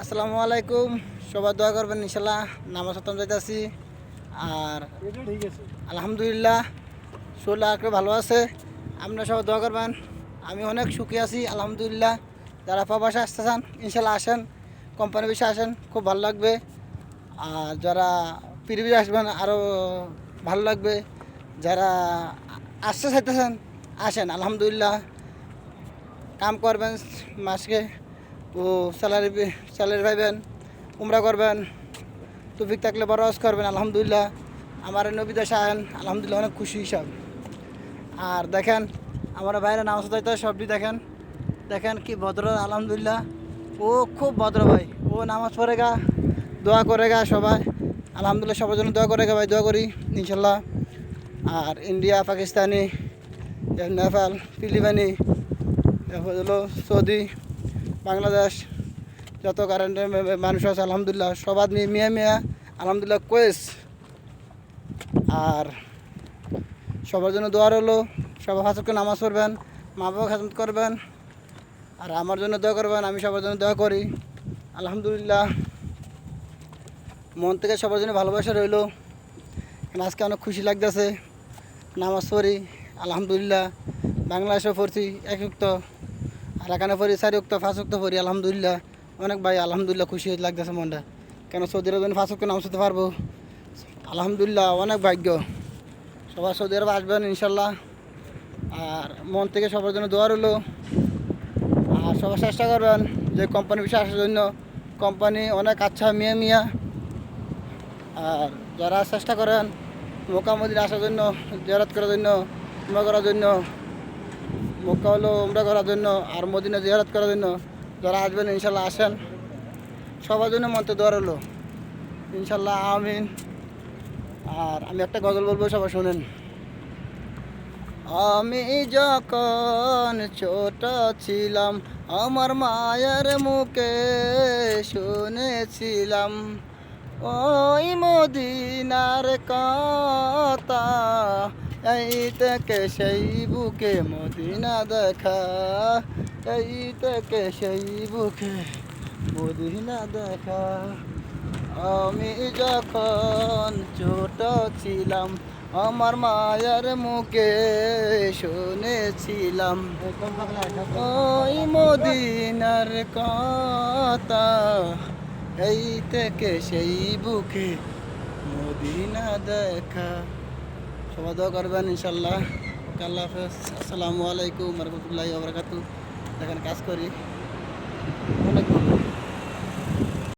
আসসালামু আলাইকুম। সবাই দোয়া করবেন, ইনশাল্লাহ নামাজ খতম যাইতেছি। আর আলহামদুলিল্লাহ শরীর আগে ভালো আছে। আপনারা সবাই দোয়া করবেন। আমি অনেক সুখী আছি, আলহামদুলিল্লাহ। যারা প্রবাসে আসতে চান, ইনশাল্লাহ আসেন। কোম্পানি বিষয়ে আসেন, খুব ভালো লাগবে। আর যারা পৃথিবী আসবেন আরও ভালো লাগবে। যারা আসতে চাইতেছেন, আসেন, আলহামদুলিল্লাহ। কাম করবেন মাসকে। ও স্যালারি স্যালারি পাইবেন, উমরা করবেন টুপিক থাকলে হজ করবেন, আলহামদুলিল্লাহ। আমার নবী দেশে আয়েন আলহামদুলিল্লাহ অনেক খুশি হিসাব। আর দেখেন, আমার বাইরে নামাজ দায়িত্ব সবটি দেখেন। দেখেন কি ভদ্র, আলহামদুলিল্লাহ। ও খুব ভদ্র ভাই। ও নামাজ পড়ে গা, দোয়া করে গা সবাই। আলহামদুলিল্লাহ সবার জন্য দোয়া করে গা ভাই, দোয়া করি, ইনশাল্লাহ। আর ইন্ডিয়া, পাকিস্তানি, নেপাল, ফিলিপাইনি, তারপর হলো সৌদি বাংলাদেশ, যত কারেন্টের মানুষ আছে, আলহামদুলিল্লাহ, সব আদমি মিয়া মিয়া, আলহামদুলিল্লাহ কোয়েস আর সবার জন্য দোয়ার হলো সবাই হাসকে নামাজ পড়বেন মা বাবা খাজমত করবেন, আর আমার জন্য দোয়া করবেন, আমি সবার জন্য দোয়া করি। আলহামদুলিল্লাহ। মন থেকে সবার জন্য ভালোবাসা রইল। আজকে অনেক খুশি লাগতেছে। নামাজ পড়ি, আলহামদুলিল্লাহ। বাংলাদেশে পড়ছি এক এখানে পড়ি চারি উক্ত পাঁচ উক্ত পরি আলহামদুলিল্লাহ। অনেক ভাই আলহামদুলিল্লাহ খুশি হয়ে লাগতেছে মনটা। কেন সৌদি আরব পাঁচ উক্ত নামাজ পড়তে পারব? আলহামদুলিল্লাহ, অনেক ভাগ্য। সবাই সৌদি আরব আসবেন ইনশাল্লাহ। আর মন থেকে সবার জন্য দোয়া রইল। আর সবার চেষ্টা করবেন যে কোম্পানি বিষয়ে আসার জন্য। কোম্পানি অনেক আচ্ছা মিয়া মিয়া। আর যারা চেষ্টা করেন মোকামদিন আসার জন্য জেরাত করার জন্য করার জন্য মক্কা হলো উমরা করার জন্য আর মদিনা জিয়ারত করার জন্য যারা আসবেন, ইনশাল্লাহ আসেন। সবার জন্য মন্ত্র দোয়ার হলো ইনশাল্লাহ, আমিন। আর আমি একটা গজল বলব, সবাই শোনেন। আমি যখন ছোট ছিলাম, আমার মায়ের মুখে শুনেছিলাম, ওই মদিনার কথা এই থেকে সেই বুকে মদিনা দেখা এই থেকে সেই বুকে মদিনা দেখা। আমি যখন ছোট ছিলাম, আমার মায়ের মুখে শুনেছিলাম, ওই মদিনার কথা এই থেকে সেই বুকে মদিনা দেখা। সবাই দোয়া করবেন ইনশাল্লাহ আল্লাহ হাফেজ। আসসালামু আলাইকুম রহমতুল্লাহ বরকাত এখানে কাজ করি।